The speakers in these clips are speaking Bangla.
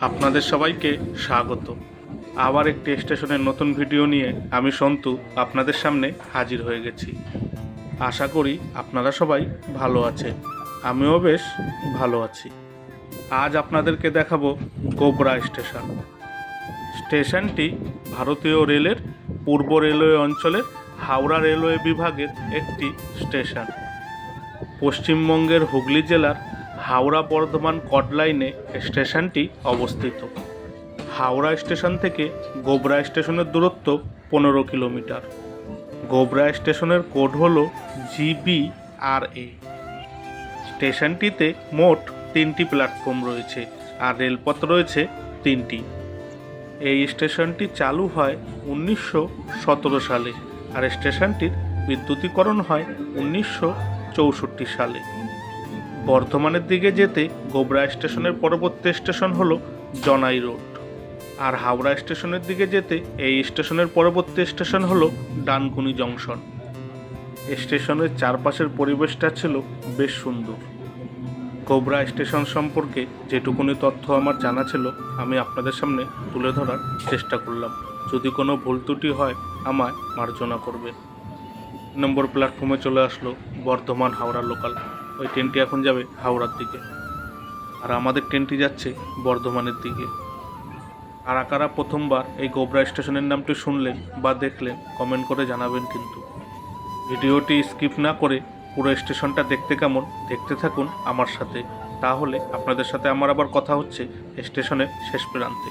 আপনাদের সবাইকে স্বাগত। আবার একটি স্টেশনের নতুন ভিডিও নিয়ে আমি সন্তু আপনাদের সামনে হাজির হয়ে গেছি। আশা করি আপনারা সবাই ভালো আছেন। আমিও বেশ ভালো আছি। আজ আপনাদেরকে দেখাবো গোবরা স্টেশন। স্টেশনটি ভারতীয় রেলের পূর্ব রেলওয়ে অঞ্চলের হাওড়া রেলওয়ে বিভাগের একটি স্টেশন। পশ্চিমবঙ্গের হুগলি জেলার হাওড়া বর্ধমান কট লাইনে স্টেশনটি অবস্থিত। হাওড়া স্টেশন থেকে গোবরা স্টেশনের দূরত্ব পনেরো কিলোমিটার। গোবরা স্টেশনের কোড হল এ স্টেশনটিতে মোট তিনটি প্ল্যাটফর্ম রয়েছে আর রেলপথ রয়েছে তিনটি। এই স্টেশনটি চালু হয় উনিশশো সতেরো সালে আর স্টেশনটির বিদ্যুতীকরণ হয় উনিশশো চৌষট্টি সালে। বর্ধমানের দিকে যেতে গোবরা স্টেশনের পরবর্তী স্টেশন হল জনাই রোড। আর হাওড়া স্টেশনের দিকে যেতে এই স্টেশনের পরবর্তী স্টেশন হল ডানকুনি জংশন। স্টেশনের চারপাশের পরিবেশটা ছিল বেশ সুন্দর। গোবরা স্টেশন সম্পর্কে যেটুকুনি তথ্য আমার জানা ছিল, আমি আপনাদের সামনে তুলে ধরার চেষ্টা করলাম। যদি কোনো ভুল ত্রুটি হয়, আমায় মার্জনা করবে নম্বর প্ল্যাটফর্মে চলে আসলো বর্ধমান হাওড়া লোকাল। ওই ট্রেনটি এখন যাবে হাওড়ার দিকে। আর আমাদের ট্রেনটি যাচ্ছে বর্ধমানের দিকে। কারা কারা প্রথমবার এই গোবরা স্টেশনের নামটি শুনলেন বা দেখলেন কমেন্ট করে জানাবেন কিন্তু। ভিডিওটি স্কিপ না করে পুরো স্টেশনটা দেখতে কেমন, দেখতে থাকুন আমার সাথে। তাহলে আপনাদের সাথে আমার আবার কথা হচ্ছে স্টেশনের শেষ প্রান্তে।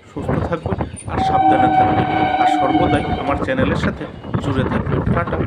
সুস্থ থাকবেন আর সাবধানে থাকবেন। আর সর্বদাই আমার চ্যানেলের সাথে জুড়ে থাকবেন। টাটা।